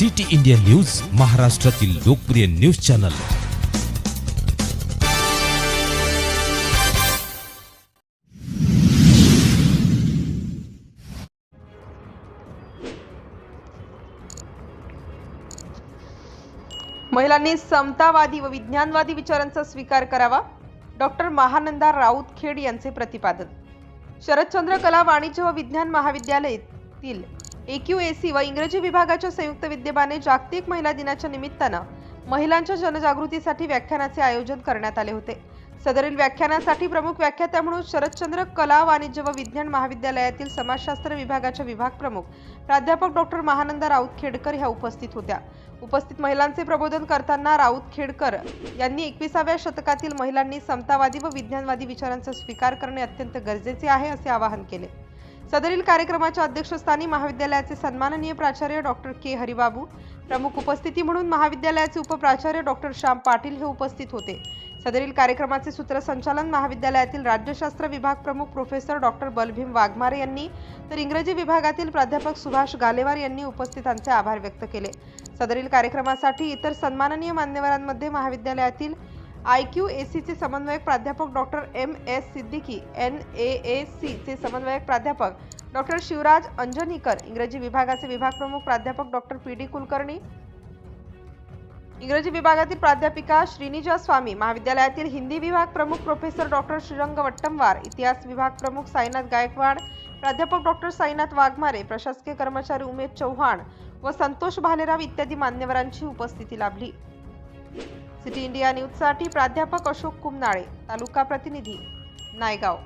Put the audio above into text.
City India news महाराष्ट्रातील लोकप्रिय news channel. महिलांनी समतावादी व विज्ञानवादी विचारांचा स्वीकार करावा. डॉक्टर महानंदा राऊत खेड यांचे प्रतिपादन. शरदचंद्र कला वाणिज्य व विज्ञान महाविद्यालयातील एक्यूएसी व इंग्रजी विभागाच्या संयुक्त विद्यमाने जागतिक महिला दिनाच्या निमित्तानं महिलांच्या जनजागृतीसाठी व्याख्यानाचे आयोजन करण्यात आले होते. सदरील व्याख्यानासाठी प्रमुख व्याख्यात्या म्हणून शरदचंद्र कला वाणिज्य व विज्ञान महाविद्यालयातील समाजशास्त्र विभागाच्या विभाग प्रमुख प्राध्यापक डॉक्टर महानंदा राऊत खेडकर ह्या उपस्थित होत्या. उपस्थित महिलांचे प्रबोधन करताना राऊत खेडकर यांनी एकविसाव्या शतकातील महिलांनी समतावादी व विज्ञानवादी विचारांचा स्वीकार करणे अत्यंत गरजेचे आहे असे आवाहन केले. सदरील कार्यक्रमाच्या अध्यक्षस्थानी महाविद्यालयाचे सन्माननीय प्राचार्य डॉक्टर के. हरिबाबू प्रमुख उपस्थिती म्हणून महाविद्यालयाचे उपप्राचार्य डॉक्टर श्याम पाटील हे उपस्थित होते. सदरील कार्यक्रमाचे सूत्रसंचालन महाविद्यालयातील राज्यशास्त्र विभाग प्रमुख प्रोफेसर डॉक्टर बलभीम वाघमारे यांनी तर इंग्रजी विभागातील प्राध्यापक सुभाष गालेवार यांनी उपस्थितांचे आभार व्यक्त केले. सदरील कार्यक्रमासाठी इतर सन्माननीय मान्यवरांमध्ये महाविद्यालयातील आय क्यू ए सीचे समन्वयक प्राध्यापक doctor M S Siddiqui N A A सीचे समन्वयक प्राध्यापक डॉक्टर शिवराज अंजनीकर इंग्रजी विभागाचे विभाग प्रमुख प्राध्यापक डॉक्टर पी डी कुलकर्णी इंग्रजी विभागातील प्राध्यापिका श्रीनिजा स्वामी महाविद्यालयातील हिंदी विभाग प्रमुख प्रोफेसर डॉक्टर श्रीरंग वट्टमवार इतिहास विभाग प्रमुख साईनाथ गायकवाड प्राध्यापक डॉक्टर साईनाथ वाघमारे प्रशासकीय कर्मचारी उमेश चव्हाण व संतोष भालेराव इत्यादी मान्यवरांची उपस्थिती लाभली. सिटी इंडिया न्यूजसाठी प्राध्यापक अशोक कुमनाळे तालुका प्रतिनिधी नायगाव.